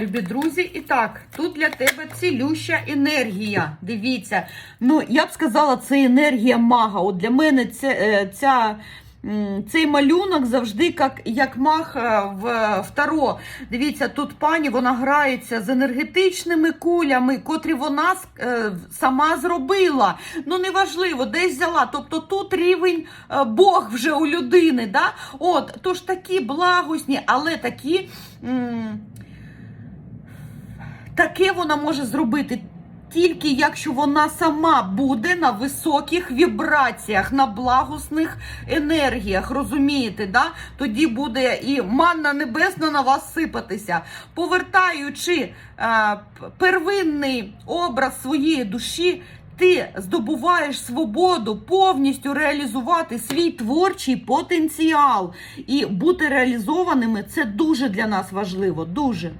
Любі друзі, і так, тут для тебе цілюща енергія. Дивіться. Ну, я б сказала, це енергія мага. От для мене це, е, ця, цей малюнок завжди як, як маг е, в, в таро. Дивіться, тут пані вона грається з енергетичними кулями, котрі вона е, сама зробила. Ну, неважливо, десь взяла. Тобто тут рівень Бог вже у людини. Да? От, тож такі благосні, але такі. Таке вона може зробити тільки якщо вона сама буде на високих вібраціях, на благосних енергіях. Розумієте, да? тоді буде і манна небесна на вас сипатися. Повертаючи е, первинний образ своєї душі. Ти здобуваєш свободу повністю реалізувати свій творчий потенціал і бути реалізованими це дуже для нас важливо. Дуже.